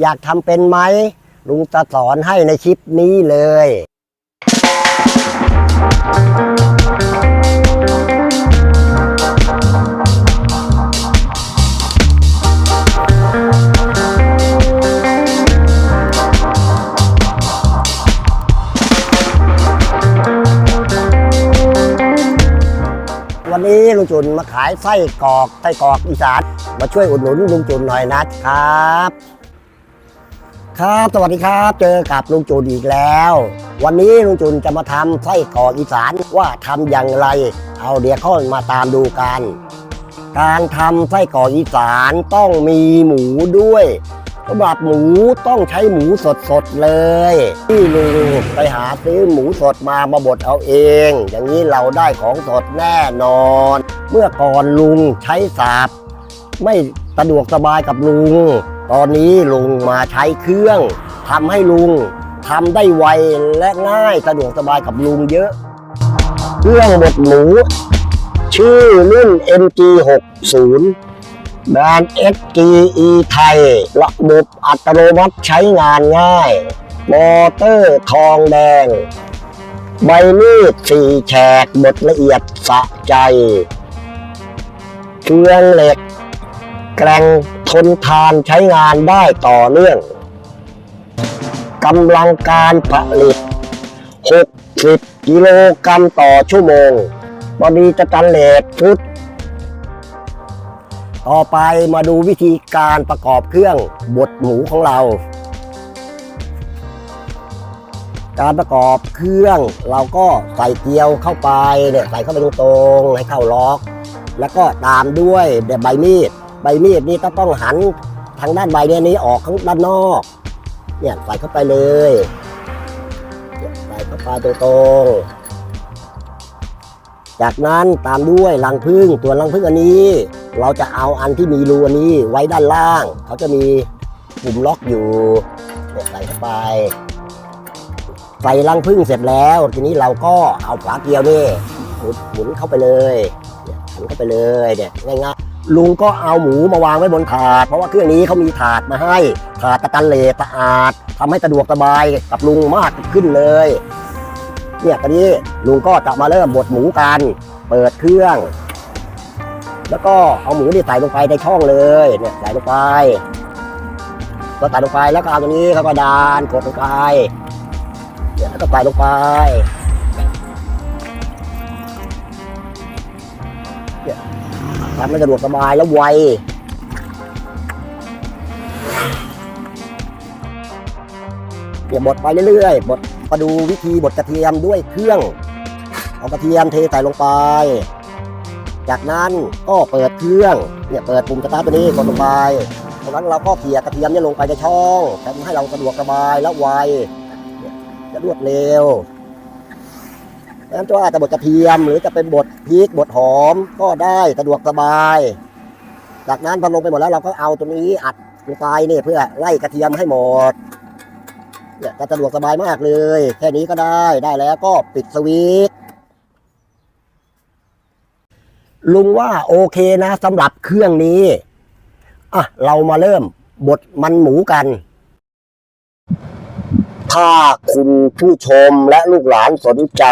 อยากทำเป็นไหมลุงจะสอนให้ในคลิปนี้เลยวันนี้ลุงจุนมาขายไส้กรอกไส้กรอกอีสานมาช่วยอุดหนุนลุงจุนหน่อยนะครับ ครับสวัสดีครับ เจอกับลุงจุนอีกแล้ว วันนี้ลุงจุนจะมาทำไส้กรอกอีสานว่าทำอย่างไร เอาเดี๋ยวเข้ามาตามดูกัน การทำไส้กรอกอีสานต้องมีหมูด้วยสำหรับหมูต้องใช้หมูสดๆเลย ที่ลุงไปหาซื้อหมูสดมามาบดเอาเอง อย่างนี้เราได้ของสดแน่นอน เมื่อก่อนลุงใช้สาบ ไม่สะดวกสบายกับลุง ตอนนี้ลุงมาใช้เครื่องทำให้ลุงทำได้ไวและง่ายสะดวกสบายกับลุงเยอะ เครื่องบดหมู ชื่อรุ่น MG60 แบรนด์ SGE ไทย ระบบอัตโนมัติใช้งานง่าย มอเตอร์ทองแดง ใบมีดสี่แฉกบดละเอียดสะใจเฟืองเหล็ก แกร่ง ทนทานใช้งานได้ต่อเนื่องกำลังการผลิต 60 กิโลกรัมต่อชั่วโมงบอดีจะตันเลทฟุต ต่อไปมาดูวิธีการประกอบเครื่องบดหมูของเรา การประกอบเครื่องเราก็ใส่เกลียวเข้าไปเนี่ยใส่เข้าไปตรงๆให้เข้าล็อก แล้วก็ตามด้วยใบมีด ใบมีดนี่ก็ต้องหันทางด้านใบเนี่ยนี้ออกข้างด้านนอก เนี่ยใส่เข้าไปเลยใส่เข้าไปตรงๆจากนั้นตามด้วยรังพึ่งตัวรังพึ่งอันนี้ เราจะเอาอันที่มีรูอันนี้ไว้ด้านล่าง เขาจะมีปุ่มล็อกอยู่เนี่ยใส่เข้าไปใส่รังพึ่งเสร็จแล้ว ทีนี้เราก็เอาฝาเกลียวนี่หมุนเข้าไปเลยเนี่ยหันเข้าไปเลยเนี่ยง่าย ลุงก็เอาหมูมาวางไว้บนถาด เพราะว่าเครื่องนี้เขามีถาดมาให้ ถาดตะกันเหลสะอาดทำให้สะดวกสบายกับลุงมากขึ้นเลย เนี่ยตอนนี้ลุงก็จะมาเริ่มบดหมูกัน เปิดเครื่อง แล้วก็เอาหมูนี่ใส่ลงไปในช่องเลยเนี่ยใส่ลงไปก็ใส่ลงไปแล้วก็เอาตัวนี้เขาก็ดานกดลงไปเนี่ยแล้วก็ใส่ลงไป ทำให้สะดวกสบายแล้วไวเนี่ยบดไปเรื่อยๆบดมาดูวิธีบดกระเทียมด้วยเครื่องเอากระเทียมเทใส่ลงไป จากนั้นก็เปิดเครื่องเนี่ยเปิดปุ่มสตาร์ตัวนี้กดลงไปจากนั้นเราก็เขี่ยกระเทียมเนี่ยลงไปในช่องทำให้เราสะดวกสบายและไวจะรวดเร็ว นั้นจะว่าจะบดกระเทียม หรือจะเป็นบดพริกบดหอมก็ได้สะดวกสบาย จากนั้นพอลงไปหมดแล้วเราก็เอาตัวนี้อัดลงไปเนี่ยเพื่อไล่กระเทียมให้หมดเนี่ยจะสะดวกสบายมากเลย แค่นี้ก็ได้ได้แล้วก็ปิดสวิตช์ลุงว่าโอเคนะสำหรับเครื่องนี้อะเรามาเริ่มบดมันหมูกัน ถ้าคุณผู้ชมและลูกหลานสนใจ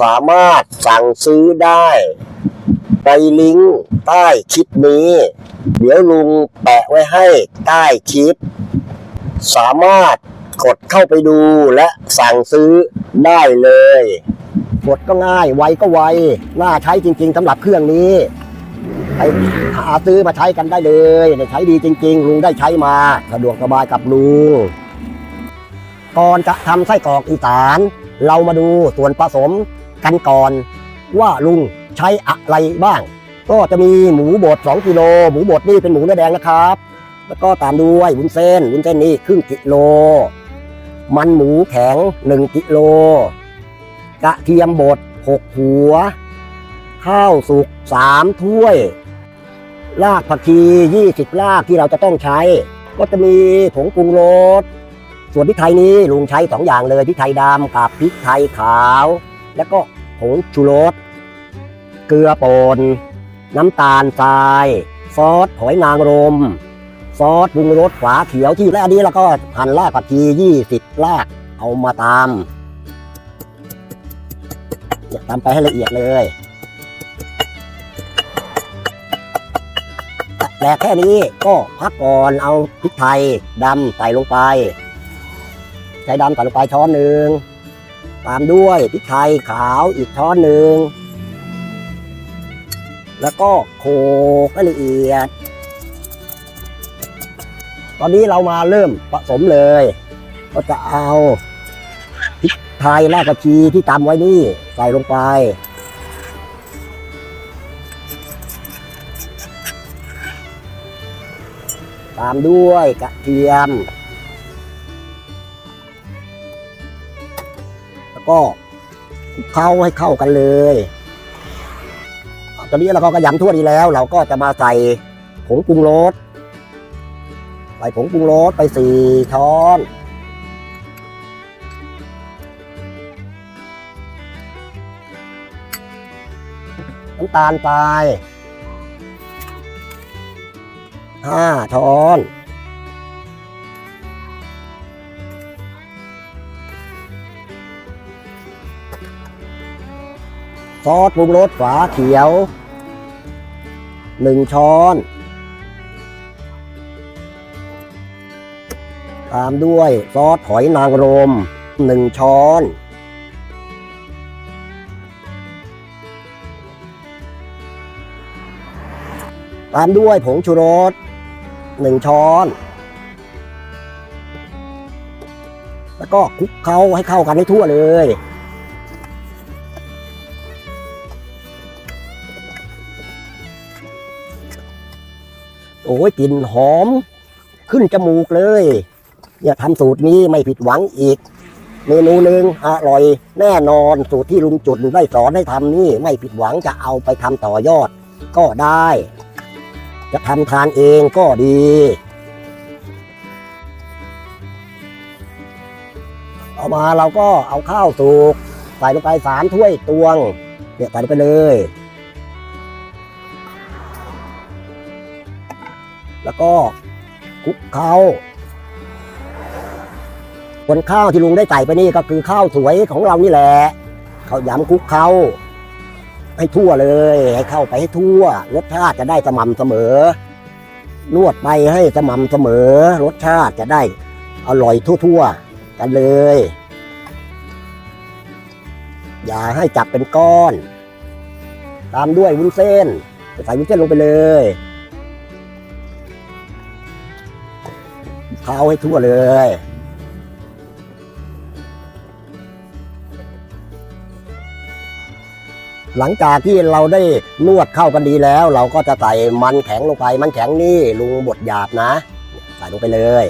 สามารถสั่งซื้อได้ ไปลิงก์ใต้คลิปนี้ เดี๋ยวลุงแปะไว้ให้ใต้คลิป สามารถกดเข้าไปดูและสั่งซื้อได้เลย กดก็ง่ายไวก็ไว น่าใช้จริงๆสำหรับเครื่องนี้ไปหาซื้อมาใช้กันได้เลยเนี่ยใช้ดีจริง ๆ ลุงได้ใช้มา สะดวกสบายกับลุง ก่อนจะทำไส้กรอกอีสาน เรามาดูส่วนผสมกันก่อน ว่าลุงใช้อะไรบ้าง ก็จะมีหมูบด2กิโลหมูบดนี่เป็นหมูเนื้อแดงนะครับ แล้วก็ตามด้วยวุ้นเส้นวุ้นเส้นนี่ครึ่งกิโล มันหมูแข็ง 1กิโลกระเทียมบด6หัว ข้าวสุก3ถ้วย รากผักชี 20รากที่เราจะต้องใช้ ก็จะมีผงปรุงรส ส่วนพริกไทยนี้ลุงใช้สองอย่างเลยพริกไทยดำกับพริกไทยขาว แล้วก็ผงชูรสเกลือป่นน้ำตาลทราย ซอสหอยนางรม ซอสปรุงรสฝาเขียวที่และอันนี้เราก็หั่นรากผักชียี่สิบรากเอามาตามเนี่ยตามไปให้ละเอียดเลยแต่แค่นี้ก็พักก่อนเอาพริกไทยดำใส่ลงไป ไทยดำใส่ลงไปช้อนหนึ่งตามด้วยพริกไทยขาวอีกช้อนหนึ่งแล้วก็โขกให้ละเอียด ตอนนี้เรามาเริ่มผสมเลย ก็จะเอาพริกไทยรากกระชีที่ตำไว้นี่ใส่ลงไป ตามด้วยกระเทียม ก็เข้าให้เข้ากันเลยตอนนี้เราก็ยำทั่วดีแล้ว เราก็จะมาใส่ผงปรุงรสใส่ผงปรุงรสไปสี่ช้อนน้ำตาลไปห้าช้อน ซอสปรุงรสฝาเขียวหนึ่งช้อน ตามด้วยซอสหอยนางรมหนึ่งช้อนตามด้วยผงชูรสหนึ่งช้อน แล้วก็คลุกเคล้าให้เข้ากันให้ทั่วเลย โอ้ยกลิ่นหอม ขึ้นจมูกเลย เนี่ยทำสูตรนี้ไม่ผิดหวังอีก เมนูหนึ่งอร่อย แน่นอนสูตรที่ลุงจุดได้สอนให้ทำนี่ไม่ผิดหวังจะเอาไปทำต่อยอด ก็ได้ จะทำทานเองก็ดีเอามาเราก็เอาข้าวสุกใส่ลงไปสามถ้วยตวงเนี่ยใส่ลงไปเลย ก็คลุกเคล้าบนข้าวที่ลุงได้ใส่ไปนี่ก็คือข้าวสวยของเรานี่แหละข้าวยำคลุกเคล้าให้ทั่วเลย ให้เข้าไปให้ทั่วรสชาติจะได้สม่ำเสมอนวดไปให้สม่ำเสมอ รสชาติจะได้อร่อยทั่วๆกันเลย อย่าให้จับเป็นก้อน ตามด้วยวุ้นเส้นใส่วุ้นเส้นลงไปเลย เคล้าให้ทั่วเลยหลังจากที่เราได้นวดเข้ากันดีแล้ว เราก็จะใส่มันแข็งลงไป มันแข็งนี่ลุงบดหยาบนะ ใส่ลงไปเลย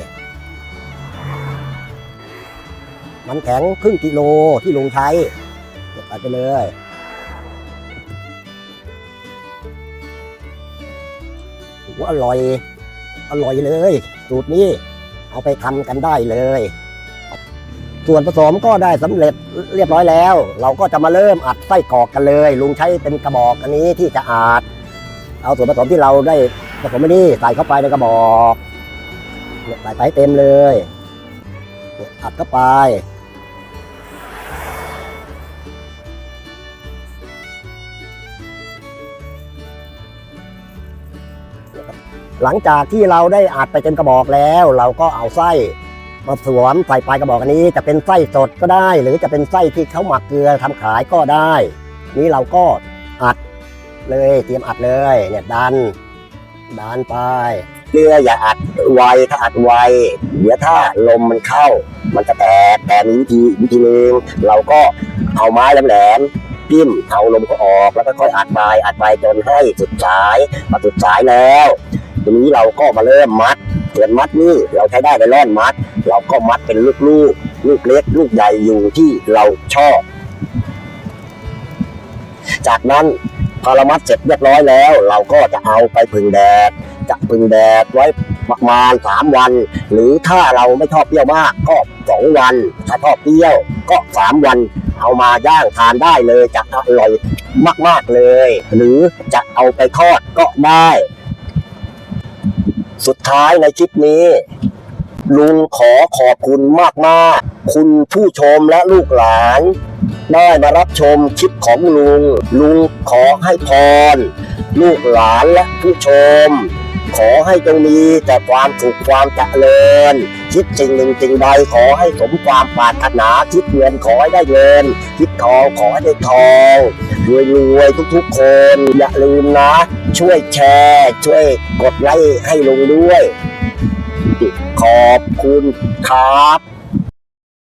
มันแข็งครึ่งกิโลที่ลุงใช้ใส่ไปเลยโอ้โหอร่อย อร่อยเลย สูตรนี้ เอาไปทำกันได้เลย ส่วนผสมก็ได้สำเร็จเรียบร้อยแล้ว เราก็จะมาเริ่มอัดไส้กรอกกันเลย ลุงใช้เป็นกระบอกอันนี้ที่จะอัดเอาส่วนผสมที่เราได้ผสมไปนี่ใส่เข้าไปในกระบอกใส่ไปเต็มเลยเนี่ยอัดเข้าไป หลังจากที่เราได้อัดไปเต็มกระบอกแล้ว เราก็เอาไส้มาสวมใส่ปลายกระบอกอันนี้ จะเป็นไส้สดก็ได้ หรือจะเป็นไส้ที่เขาหมักเกลือทำขายก็ได้ นี่เราก็อัดเลยเตรียมอัดเลยเนี่ยดันดันไปเกลืออย่าอัดไวถ้าอัดไวเดี๋ยวถ้าลมมันเข้า มันจะแตกแต่มีวิธีวิธีหนึ่งเราก็เอาไม้แหลมๆจิ้มเอาลมก็ออกแล้วก็ค่อยอัดไปอัดไปจนให้สุดสายพอสุดสายแล้ว ทีนี้เราก็มาเริ่มมัดส่วนมัดนี่เราใช้ได้ไปร่อนมัด เราก็มัดเป็นลูกลูกลูกเล็ก ลูกใหญ่อยู่ที่เราชอบ จากนั้นพอเรามัดเสร็จเรียบร้อยแล้ว เราก็จะเอาไปพึ่งแดดจะพึ่งแดดไว้ประมาณสามวัน หรือถ้าเราไม่ชอบเปรี้ยวมากก็สองวัน ถ้าชอบเปรี้ยวก็สามวันเอามาย่างทานได้เลยจะอร่อยมาก ๆ เลย หรือจะเอาไปทอดก็ได้ สุดท้ายในคลิปนี้ ลุงขอขอบคุณมากๆ คุณผู้ชมและลูกหลาน ได้มารับชมคลิปของลุง ลุงขอให้พร ลูกหลานและผู้ชม ขอให้จงมีแต่ความสุขความเจริญ คิดสิ่งหนึ่งสิ่งใดขอให้สมความปรารถนาคิดเงินขอให้ได้เงินคิดทองขอให้ได้ทองรวยรวยทุกๆ คน อย่าลืมนะ ช่วยแชร์ ช่วยกดไลค์ให้ลงด้วย ขอบคุณครับ